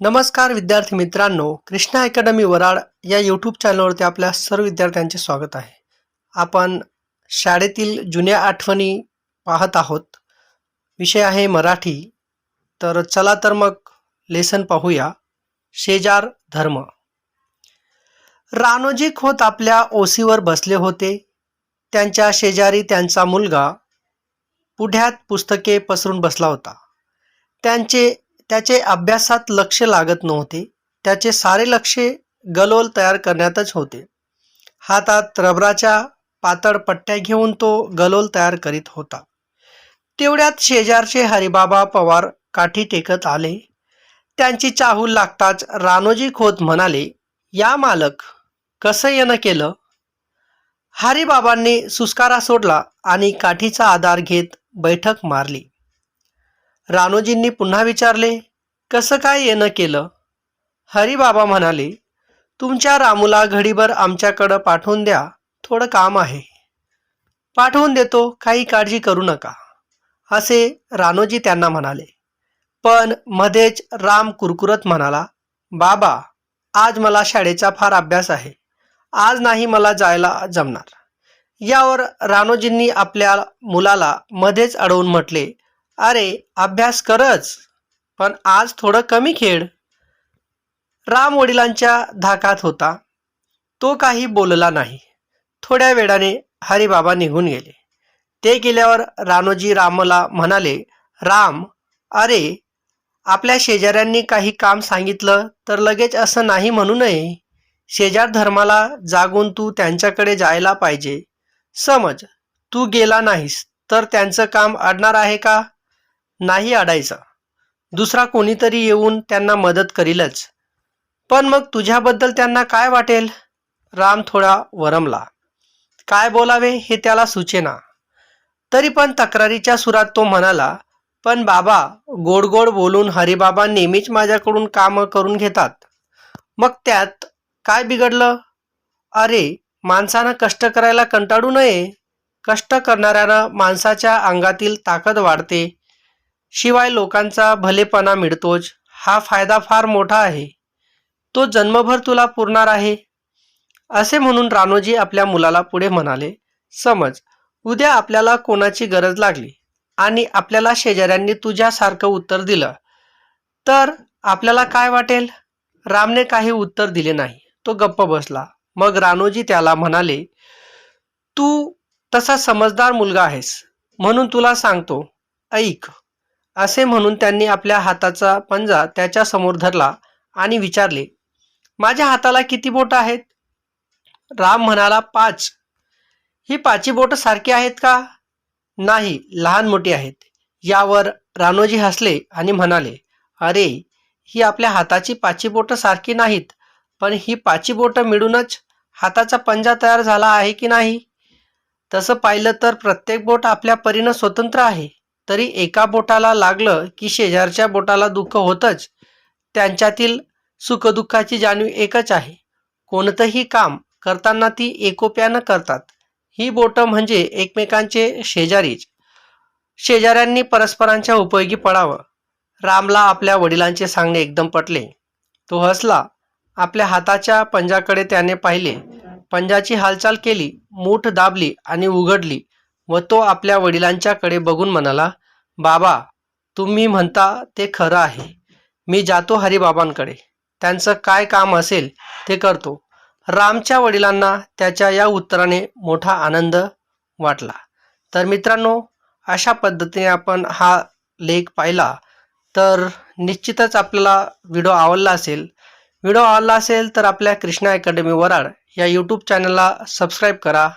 नमस्कार विद्यार्थी मित्रांनो कृष्णा अकॅडमी वराड या यूट्यूब चॅनलवरती आपल्या सर्व विद्यार्थ्यांचे स्वागत आहे. आपण शाळेतील जुन्या आठवणी पाहत आहोत. विषय आहे मराठी. तर चला तर मग लेसन पाहूया. शेजार धर्म. रानोजी खोत आपल्या ओसीवर बसले होते. त्यांच्या शेजारी त्यांचा मुलगा पुढ्यात पुस्तके पसरून बसला होता. त्यांचे त्याचे अभ्यासात लक्ष लागत नव्हते. त्याचे सारे लक्ष गलोल तयार करण्यातच होते. हातात रबराच्या पातळ पट्ट्या घेऊन तो गलोल तयार करीत होता. तेवढ्यात शेजारचे हरिबाबा पवार काठी टेकत आले. त्यांची चाहूल लागताच रानोजी खोत म्हणाले या मालक कसं येणं केलं? हरिबाबांनी सुस्कारा सोडला आणि काठीचा आधार घेत बैठक मारली. रानोजींनी पुन्हा विचारले कसं काय येणं केलं? हरिबाबा म्हणाले तुमच्या रामूला घडीभर आमच्याकडं पाठवून द्या थोडं काम आहे. पाठवून देतो काही काळजी करू नका असे रानोजी त्यांना म्हणाले. पण मध्येच राम कुरकुरत म्हणाला बाबा आज मला शाळेचा फार अभ्यास आहे. आज नाही मला जायला जमणार. यावर रानोजींनी आपल्या मुलाला मध्येच अडवून म्हटले अरे अभ्यास करच पण आज थोडं कमी खेळ. राम वडिलांच्या धाकात होता. तो काही बोलला नाही. थोड्या वेळाने हरिबाबा निघून गेले. ते गेल्यावर रानोजी रामला म्हणाले राम अरे आपल्या शेजाऱ्यांनी काही काम सांगितलं तर लगेच असं नाही म्हणू नये. शेजार धर्माला जागून तू त्यांच्याकडे जायला पाहिजे. समज तू गेला नाहीस तर त्यांचं काम अडणार आहे का? नाही अडायचा दुसरा कोणीतरी येऊन त्यांना मदत करीलच. पण मग तुझ्याबद्दल त्यांना काय वाटेल? राम थोडा वरमला. काय बोलावे हे त्याला सुचेना. तरी पण तक्रारीच्या सुरात तो म्हणाला पण बाबा गोड गोड बोलून हरिबाबा नेहमीच माझ्याकडून कामं करून घेतात. मग त्यात काय बिघडलं? अरे माणसानं कष्ट करायला कंटाळू नये. कष्ट करणाऱ्यानं माणसाच्या अंगातील ताकद वाढते. शिवाय लोकांचा भलेपणा मिळतोच हा फायदा फार मोठा आहे. तो जन्मभर तुला पुरणार आहे. असे म्हणून रानोजी आपल्या मुलाला पुढे म्हणाले समज उद्या आपल्याला कोणाची गरज लागली आणि आपल्याला शेजाऱ्यांनी तुझ्यासारखं उत्तर दिलं तर आपल्याला काय वाटेल? रामने काही उत्तर दिले नाही. तो गप्प बसला. मग रानोजी त्याला म्हणाले तू तसा समजदार मुलगा आहेस म्हणून तुला सांगतो ऐक असे म्हणून त्यांनी आपल्या हाताचा पंजा त्याच्यासमोर धरला आणि विचारले माझ्या हाताला किती बोट आहेत? राम म्हणाला पाच. ही पाची बोट सारखी आहेत का? नाही लहान मोठी आहेत. यावर रानोजी हसले आणि म्हणाले अरे ही आपल्या हाताची पाची बोट सारखी नाहीत पण ही पाची बोट मिळूनच हाताचा पंजा तयार झाला आहे की नाही? तसं पाहिलं तर प्रत्येक बोट आपल्या परीनं स्वतंत्र आहे. तरी एका बोटाला लागलं की शेजारच्या बोटाला दुःख होतच. त्यांच्यातील सुखदुःखाची जाणीव एकच आहे. कोणतंही काम करताना ती एकोप्यानं करतात. ही बोटं म्हणजे एकमेकांचे शेजारीच. शेजाऱ्यांनी परस्परांच्या उपयोगी पडावं. रामला आपल्या वडिलांचे सांगणे एकदम पटले. तो हसला. आपल्या हाताच्या पंजाकडे त्याने पाहिले. पंजाची हालचाल केली मूठ दाबली आणि उघडली व तो आपल्या वडिलांच्याकडे बघून म्हणाला बाबा तुम्ही म्हणता ते खरं आहे. मी जातो हरिबाबांकडे. त्यांचं काय काम असेल ते करतो. रामच्या वडिलांना त्याच्या या उत्तराने मोठा आनंद वाटला. तर मित्रांनो अशा पद्धतीने आपण हा लेख पाहिला तर निश्चितच आपल्याला व्हिडिओ आवडला असेल. व्हिडिओ आवडला असेल तर आपल्या कृष्णा अकॅडमी वराड या यूट्यूब चॅनलला सबस्क्राईब करा.